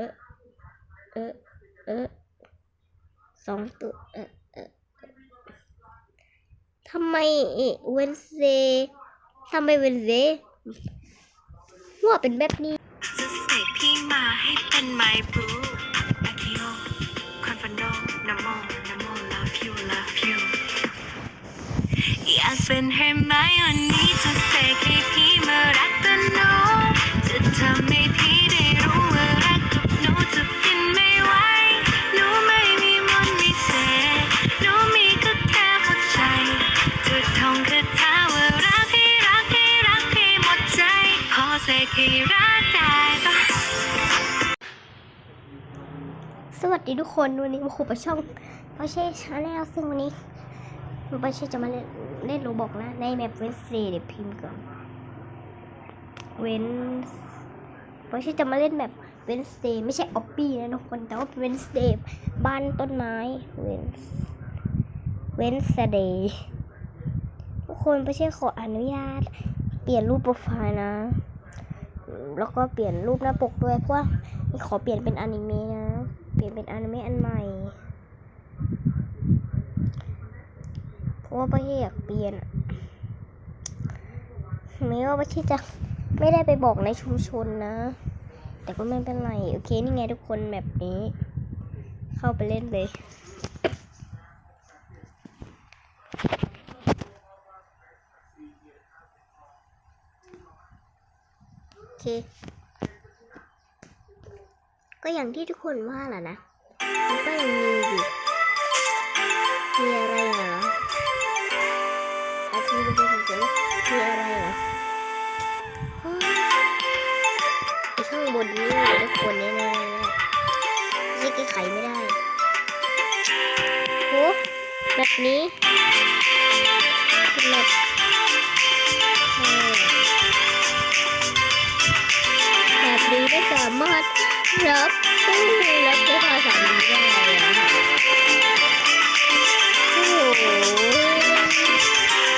ออเออเออสองตัวเออเออทำไมเวนเซทำไมเวนเซหัวเป็นแบบนี้จะเสกพี่มาให้เป็นไมบรูอาคิโอคอนฟันโดนะโมนะโม love you love you อยากเป็นเฮอร์ไมออนนี่จะเสกให้พี่มารักกันโนจะทำให้พี่ สกให้รักได้ปะสวัสดีทุกคนวันนี้มาคุยกับช่องพอเช่ชาแนลซึ่งวันนี้พอเช่จะมาเล่นเล่นโรบอกนะ ในแมปเวนเดย์เดี๋ยวพิมพ์ก่อนเวนพอเช่จะมาเล่นแบบเวนเดย์ไม่ใช่ออปปี้นะทุกคนแต่ว่าเวนเดย์บ้านต้นไม้เวนเวนสเดย์ทุกคนพอเช่ขออนุญาตเปลี่ยนรูปโปรไฟล์นะ แล้วก็เปลี่ยนรูปหน้าปกด้วยเพราะว่าขอเปลี่ยนเป็นอนิเมะนะ เปลี่ยนเป็นอนิเมะอันใหม่ เพราะว่าป้าอยากเปลี่ยนแม้ว่าป้าที่จะไม่ได้ไปบอกในชุมชนนะ แต่ก็ไม่เป็นไร โอเค นี่ไงทุกคนแบบนี้ เข้าไปเล่นเลย เค ก็อย่างที่ทุกคนว่าแหละนะ มันก็ยังมีอยู่ มีอะไรเหรออาทีดูดูดูมีอะไรเหรอไอข้างบนนี่ทุกคนแน่ๆยไม่ใช่ไขไม่ได้โหแบบนี้เป็นแบบามารถรับผู้รับผู้ภาษาได้อะโอ้โห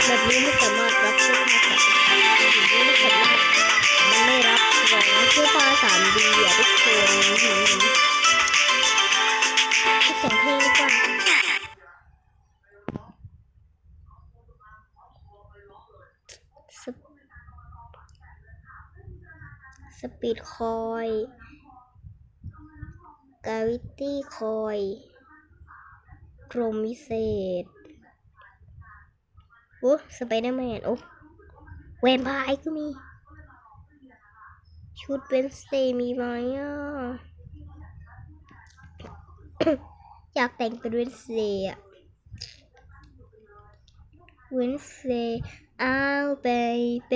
แบบนี้ไม่สามารถรับผู้ภาษาแบบนี้ไม่สามารถมันไม่รับของผู้ภาษาดีอะทุกคนเสียงเพลงดีกว่าสป สปีดคอยกาวิตี้คอยกรมวิเศษโอ้สไปเดอร์แมนโอ้แวนพายก็มี ชุดเวนสเตย์มีไหมอะ อยากแต่งเป็นเวนสเตย์อะเวนเตย์อ้าไปไป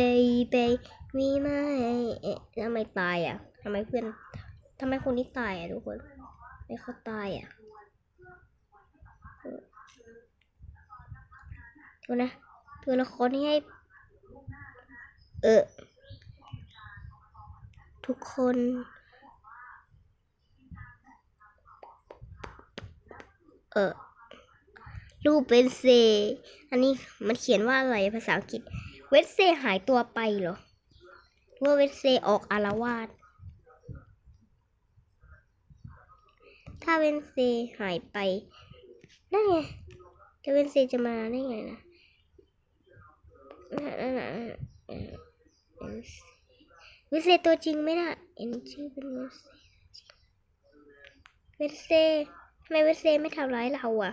ไป มีไหมเอ๊ะทำไมตายอะทำไมเพื่อนทำไมคนนี้ตายอะทุกคน ไม่เขาตายอะตัวนะตัวละครที่ให้ เออ ทุกคนเออรูปเวนเซ อันนี้มันเขียนว่าอะไรภาษาอังกฤษ เวนเซหายตัวไปเหรอ หรือว่าเวนเซออกอารวาสถ้าเวนเซหายไป นั่นไงจะเวนเซจะมาได้ไงนะนั่นน่ะเวนเซตัวจริงไหมน่ะเอ็นชื่อเป็นเวนเซเวนเซทำไมเวนเซไม่ทำร้ายเราอะ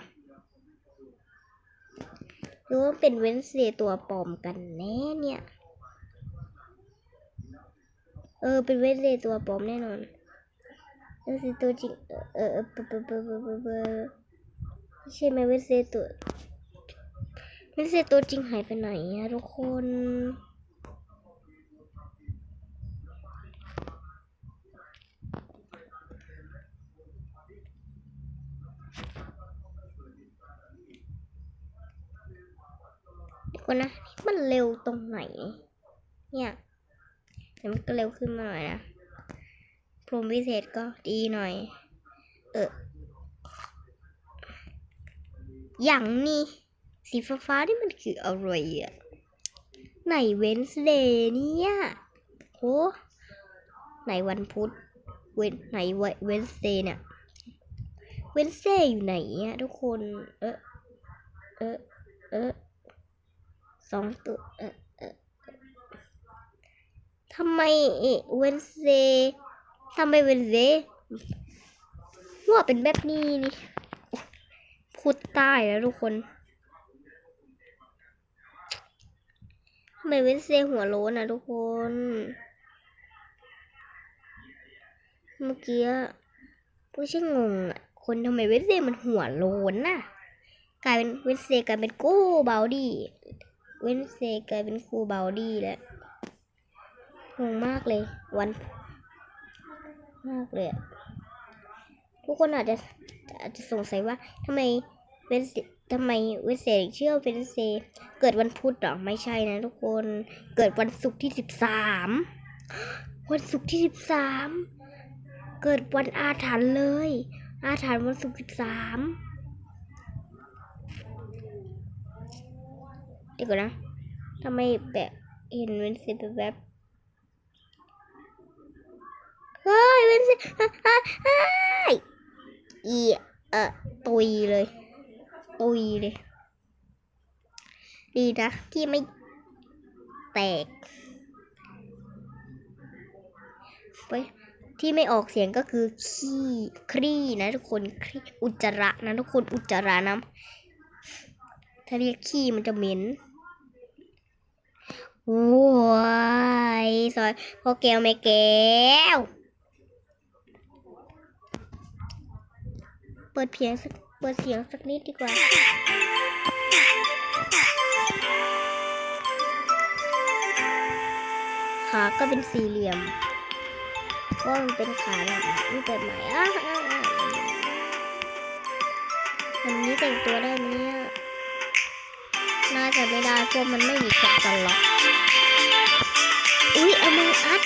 หรือว่าเป็นเวนเซตัวปลอมกันแน่เนี่ย เออ เป็นเวนเซตัวปลอมแน่นอนนั่นคือตัวจริงเออเออเออเบอร์เบอร์เบอร์เบอร์เบอร์เบอร์ไม่ใช่ไหมเวสเซตัวเวสเซตัวจริงหายไปไหนอะทุกคนเดี๋ยวก่อนนะ มันเร็วตรงไหน เนี่ย เดี๋ยวมันก็เร็วขึ้นมาหน่อยนะพรมวิเศษก็ดีหน่อย เออ อย่างนี้สีฟ้าฟ้าๆนี่มันคืออะไรอะไหนเวนส์เดย์เนี่ยโหไหนวันพุธเวนไหนเวเวนเซเนี่ยเวนเซอยู่ไหนอะทุกคน เออเออเออสองตัวเออ ทำไมเวนเซทำไมเวนเซว่าเป็นแบบนี้นี่พูดใต้แล้วทุกคนทำไมเวนเซหัวโล้นอะทุกคน เมื่อกี้ผู้ช่างงงอะ คนทำไมเวนเซมันหัวโลนน่ะ กลายเป็นเวนเซกลายเป็นกู้เบาดี้เวนเซกลายเป็นกูเบาดี้แล้ว งงมากเลย วัน มากเลยทุกคนอาจจะอาจจะสงสัยว่าทำไมเวนทำไมเวนเซเชื่อเวนเซเกิดวันพุธหรอไม่ใช่นะทุกคนเกิดวันศุกร์ที่สิบสามวันศุกร์ที่สิบสามเกิดวันอาถรรพ์เลย อาถรรพ์วันศุกร์สิบสามเดี๋ยวก่อนนะทำไมแบบเห็นเวนเซแบบแบบ เฮ้ยเวนเซอะอะอะอีเออตุยเลย ตุยเลย ดีนะ ที่ไม่แตกไปที่ไม่ออกเสียงก็คือขี้ครีนะทุกคนครีอุจจาระนะทุกคนอุจจาระนะถ้าเรียกขี้มันจะเหม็นโอ้ยซอยพ่อแก้วแม่แก้ว เปิดเพียงสักเปิดเสียงสักนิดดีกว่า ขาก็เป็นสี่เหลี่ยมว่ามันเป็นขาแบบนี้แบบไหนอะอันนี้แต่งตัวได้ไหมเนี่ยน่าจะไม่ได้เพราะมันไม่มีกักันล็อก อุ้ยเอามืออัด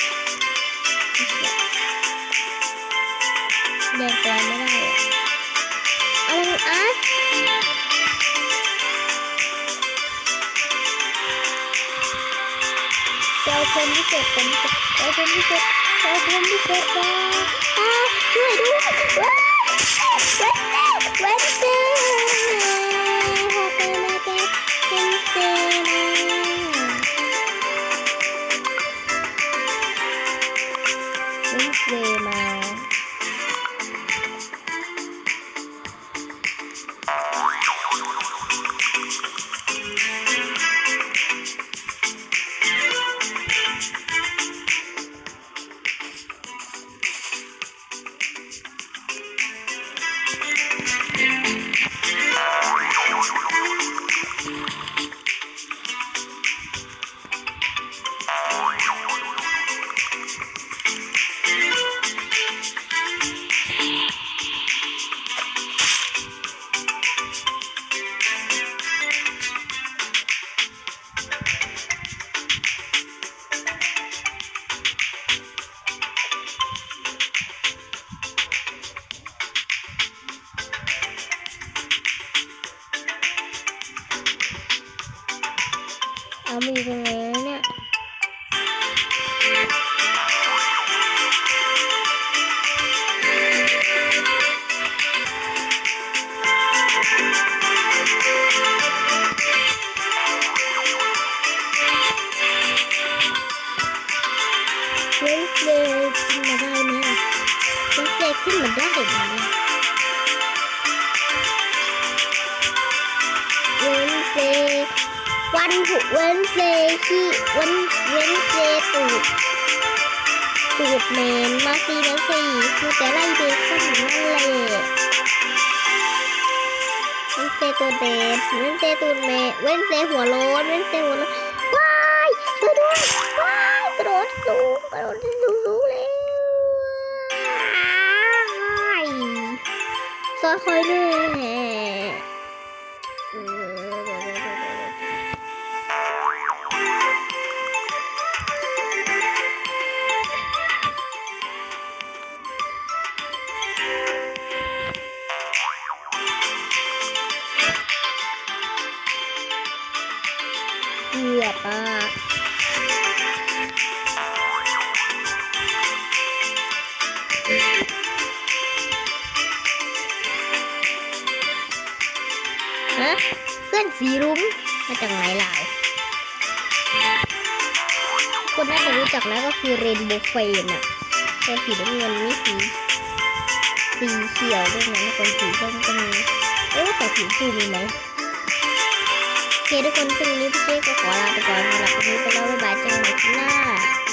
ไปเอาเพลงพิเศษกันไปเอาเพลงพิเศษไปเอาเพลงพิเศษมาอ่าช่วยด้วย เเวนเซขี้เวนเวนเซตูดตูดเมนมาซีมาซีคือจะไล่เบคอนนั่นแหละเวนเซตัวเดนเวนเซตูดเมนเวนเซหัวโล้นเวนเซหัวโล้นว้ายช่วยด้วยว้ายกระโดดสูงกระโดดสูงสูงเลยว้ายซอยคอยแน่เียบอะฮะเพื่อนสีรุ้งมาจากไหนล่ะคนน่าจะรู้จักแล้วก็คือเรนโบว์เฟนอะคนสีน้ำเงินนี่สีสีเขียวด้วยนะคนสีส้มก็มีเอ๊ะแต่สีชมพูมีไหม เคทุกคนซึ่งนนี้พี่เชษก็ขอลาไปก่อนสำหรับวันนี้ไปแล้วบ๊ายบายเจอกันใหม่คลิปหน้า